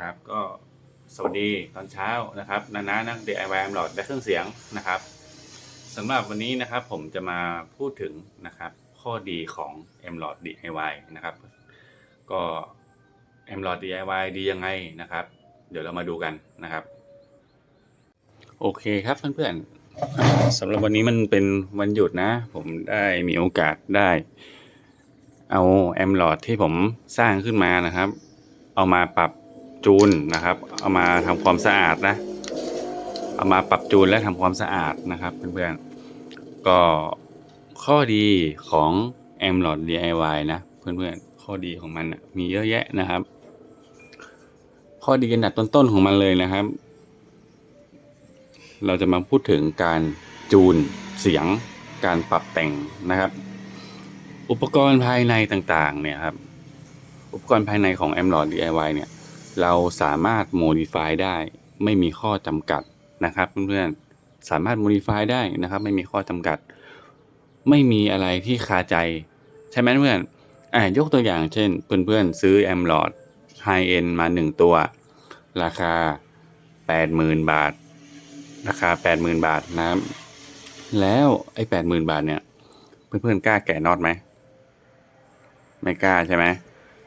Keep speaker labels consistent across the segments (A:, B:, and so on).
A: นะครับ ก็สวัสดีตอนเช้านะครับนานานัก DIY หลอดและเครื่องเสียงนะครับสำหรับวันนี้นะครับผมจะมาพูดถึงนะครับข้อดีของ M l o d DIY นะครับ ก็ M l o d DIY ดียังไงนะครับ เดี๋ยวเรามาดูกันนะครับ โอเคครับเพื่อนๆสำหรับวันนี้มันเป็นวันหยุดนะ ผมได้มีโอกาสได้ เอาแอมหลอดที่ผมสร้างขึ้นมานะครับ เอามาปรับ จูนนะครับ เอามาทำความสะอาดนะ เอามาปรับจูนและทำความสะอาดนะครับเพื่อนๆก็ข้อดีของแอมหลอด DIY นะ เพื่อนๆข้อดีของมันนะมีเยอะแยะนะครับ ข้อดีกันดับต้นๆของมันเลยนะครับ เราจะมาพูดถึงการจูนเสียงการปรับแต่งนะครับ อุปกรณ์ภายในต่างๆเนี่ยครับอุปกรณ์ภายในของ m l o d DIY เนี่ย เราสามารถ modify ได้ ไม่มีข้อจำกัดนะครับเพื่อนๆ สามารถ modify ได้นะครับ ไม่มีข้อจำกัด ไม่มีอะไรที่คาใจ ใช่ไหมเพื่อนอ่ายกตัวอย่างเช่น เพื่อนๆ ซื้อ m l o d High End มา 1 ตัว ราคา 80,000 บาท ราคา 80,000 บาทนะครับแล้วไอ้80,000บาทเนี่ย เพื่อนๆกล้าแกะน็อตไหม ไม่กล้าใช่ไหม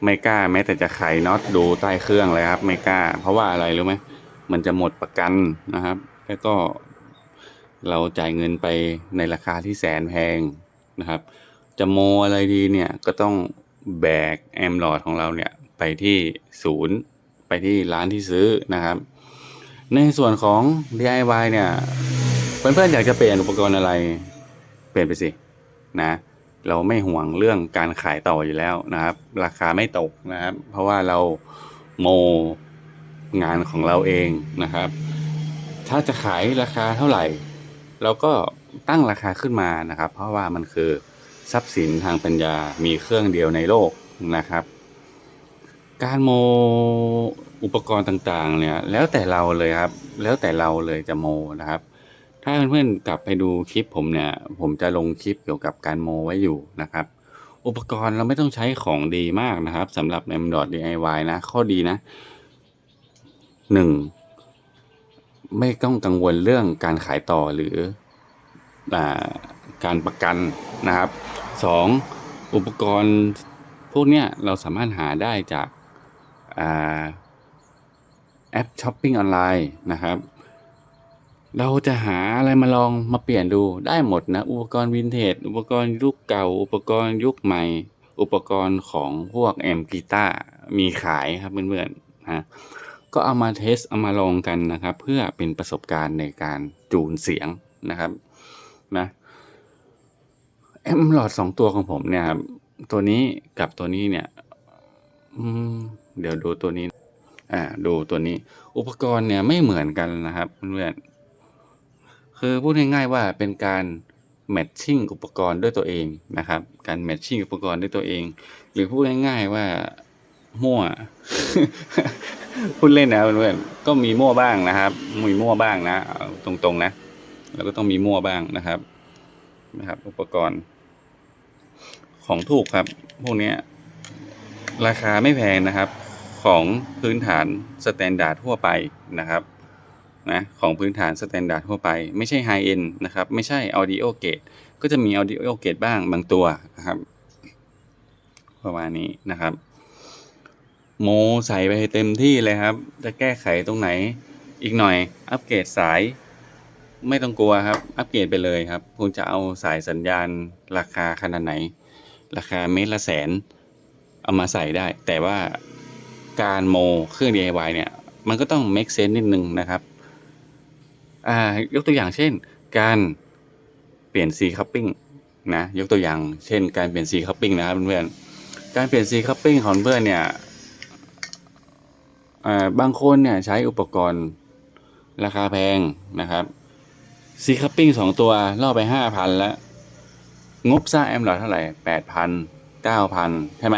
A: ไม่กล้าแม้แต่จะไขน็อตดูใต้เครื่องเลยครับ ไม่กล้า เพราะว่าอะไรรู้ไหมมันจะหมดประกันนะครับ แล้วก็เราจ่ายเงินไปในราคาที่แสนแพงนะครับ จะโมอะไรดีเนี่ยก็ต้องแบกแอมหลอดของเราเนี่ยไปที่ศูนย์ไปที่ร้านที่ซื้อนะครับ ในส่วนของ DIY เนี่ยเพื่อนๆอยากจะเปลี่ยนอุปกรณ์อะไร เปลี่ยนไปสินะ เราไม่ห่วงเรื่องการขายต่ออยู่แล้วนะครับ ราคาไม่ตกนะครับ เพราะว่าเราโมงานของเราเองนะครับ ถ้าจะขายราคาเท่าไหร่ เราก็ตั้งราคาขึ้นมานะครับ เพราะว่ามันคือทรัพย์สินทางปัญญา มีเครื่องเดียวในโลกนะครับ การโมอุปกรณ์ต่างๆเนี่ยแล้วแต่เราเลยครับ แล้วแต่เราเลยจะโมนะครับ ถ้าเพื่อนๆกลับไปดูคลิปผมเนี่ย ผมจะลงคลิปเกี่ยวกับการโมไว้อยู่นะครับ อุปกรณ์เราไม่ต้องใช้ของดีมากนะครับสำหรับ m d DIY นะ ข้อดีนะหนึ่งไม่ต้องกังวลเรื่องการขายต่อหรืออการประกันนะครับสองอุปกรณ์พวกเนี้ยเราสามารถหาได้จากอแอปช้อปปิ้งออนไลน์นะครับ เราจะหาอะไรมาลองมาเปลี่ยนดูได้หมดนะ อุปกรณ์วินเทจ อุปกรณ์ยุคเก่า อุปกรณ์ยุคใหม่ อุปกรณ์ของพวกแอมกีตาร์มีขายครับเพื่อนๆนะก็เอามาเทสเอามาลองกันนะครับ เพื่อเป็นประสบการณ์ในการจูนเสียงนะครับนะแอมหลอดสองตัวของผมเนี่ยครับตัวนี้กับตัวนี้เนี่ยอืมเดี๋ยวดูตัวนี้ อ่า ดูตัวนี้ อุปกรณ์เนี่ยไม่เหมือนกันนะครับเพื่อนๆ คือพูดง่ายๆว่าเป็นการแมทชิ่งอุปกรณ์ด้วยตัวเองนะครับ การแมทชิ่งอุปกรณ์ด้วยตัวเอง หรือพูดง่ายๆว่ามั่ว พูดเล่นนะเพื่อนๆก็มีมั่วบ้างนะครับ มีมั่วบ้างนะตรงๆนะ แล้วก็ต้องมีมั่วบ้างนะครับ นะครับ อุปกรณ์ ของถูกครับ พวกนี้ราคาไม่แพงนะครับ ของพื้นฐานสแตนดาร์ดทั่วไปนะครับ นะของพื้นฐานสแตนดาร์ดทั่วไป ไม่ใช่ไฮเอ็นนะครับไม่ใช่ Audio Gate ก็จะมี Audio Gate บ้างบางตัวนะครับประมาณนี้นะครับ โมใส่ไปให้เต็มที่เลยครับ จะแก้ไขตรงไหนอีกหน่อยอัปเกรดสาย ไม่ต้องกลัวครับ อัปเกรดไปเลยครับ คุณจะเอาสายสัญญาณราคาขนาดไหน ราคาเมตรละแสน เอามาใส่ได้ แต่ว่าการโมเครื่อง DIY เนี่ย มันก็ต้อง make sense นิดนึงนะครับ ยกตัวอย่างเช่น การเปลี่ยน C coupling นะยกตัวอย่างเช่น การเปลี่ยน C coupling นะครับเพื่อนๆการเปลี่ยน C coupling ของเพื่อนเนี่ยบางคนเนี่ยใช้อุปกรณ์ราคาแพงนะครับ C coupling สองตัวล่อไปห้าพันแล้วงบสร้างแอมหลอดเท่าไหร่แปดพันเก้าพันใช่ไหม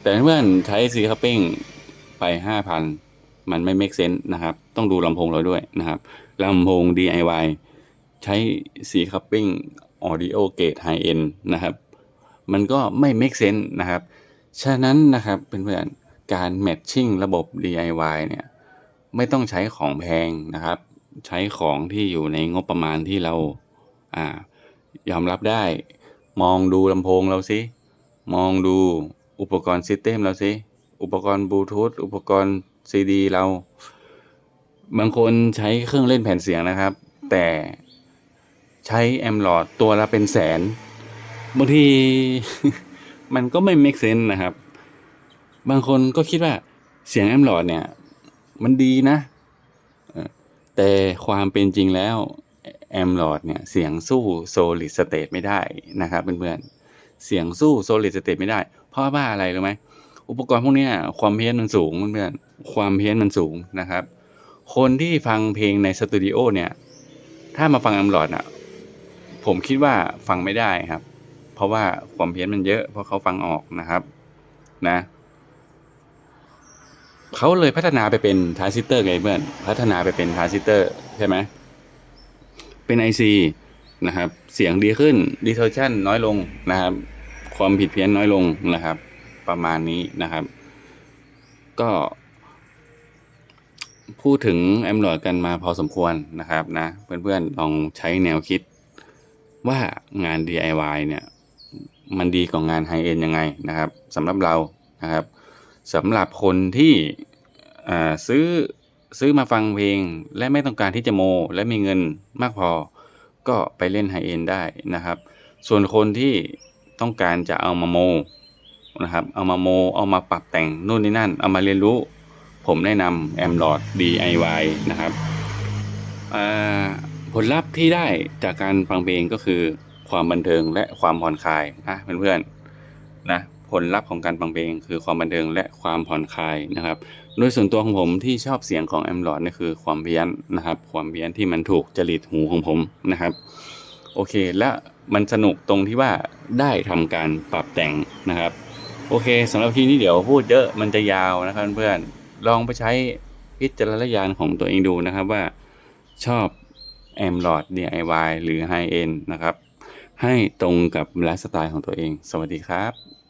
A: แต่เพื่อนใช้ซีคัพปิ้งไปห้าพันมันไม่ make sense นะครับ ต้องดูลำโพงเราด้วยนะครับ ลำโพง DIY ใช้ซีคัพปิ้ง audio gate high end นะครับ มันก็ไม่ make sense นะครับ ฉะนั้นนะครับเพื่อนๆการแมทชิ่งระบบ DIY เนี่ยไม่ต้องใช้ของแพงนะครับ ใช้ของที่อยู่ในงบประมาณที่เราอ่ายอมรับได้ มองดูลำโพงเราสิ มองดูอุปกรณ์ซิสเต็มเราสิ อุปกรณ์บลูทูธอุปกรณ์ซีดีเรา บางคนใช้เครื่องเล่นแผ่นเสียงนะครับ แต่ใช้แอมหลอดตัวละเป็นแสนบางทีมันก็ไม่ make sense นะครับ บางคนก็คิดว่าเสียงแอมหลอดเนี่ย มันดีนะเออแต่ความเป็นจริงแล้วแอมหลอดเนี่ยเสียงสู้ solid state ไม่ได้นะครับเพื่อนๆเสียงสู้ solid state ไม่ได้ เพราะว่าอะไรรู้ไหมอุปกรณ์พวกเนี้ยความเพี้ยนมันสูงเพื่อนๆความเพี้ยนมันสูงนะครับ คนที่ฟังเพลงในสตูดิโอเนี่ย ถ้ามาฟังแอมหลอดอะ ผมคิดว่าฟังไม่ได้ครับ เพราะว่าความเพี้ยนมันเยอะ เพราะเขาฟังออกนะครับ นะเขาเลยพัฒนาไปเป็นทรานซิสเตอร์ไงเพื่อนพัฒนาไปเป็นทรานซิสเตอร์ใช่ไหมเป็น IC นะครับ เสียงดีขึ้น distortion น้อยลงนะครับ ความผิดเพี้ยนน้อยลงนะครับ ประมาณนี้นะครับ ก็ พูดถึงแอมลอดกันมาพอสมควรนะครับนะ เพื่อนๆลองใช้แนวคิดว่างาน DIY เนี่ยมันดีกว่างานไฮเอ็นยังไงนะครับสำหรับเรานะครับสำหรับคนที่ซื้อซื้อมาฟังเพลง และไม่ต้องการที่จะโม และมีเงินมากพอก็ไปเล่นไฮเอ็นได้นะครับ ส่วนคนที่ต้องการจะเอามาโมนะครับเอามาโม เอามาปรับแต่งนู่นนี่นั่น เอามาเรียนรู้ ผมแนะนำแอมลอด DIY นะครับผลลัพธ์ที่ได้จากการฟังเพลงก็คือความบันเทิงและความผ่อนคลายนะเพื่อนๆนะผลลัพธ์ของการฟังเพลงคือความบันเทิงและความผ่อนคลายนะครับ โดยส่วนตัวของผมที่ชอบเสียงของแอมลอดนี่คือความเพี้ยนนะครับ ความเพี้ยนที่มันถูกจริตหูของผมนะครับ โอเคและมันสนุกตรงที่ว่าได้ทำการปรับแต่งนะครับ โอเคสำหรับทีนี้เดี๋ยวพูดเยอะมันจะยาวนะครับเพื่อนๆ ลองไปใช้พิจารณญาณของตัวเองดูนะครับว่าชอบแอมลอด DIY หรือ High End นะครับ ให้ตรงกับไลฟ์สไตล์ของตัวเอง สวัสดีครับ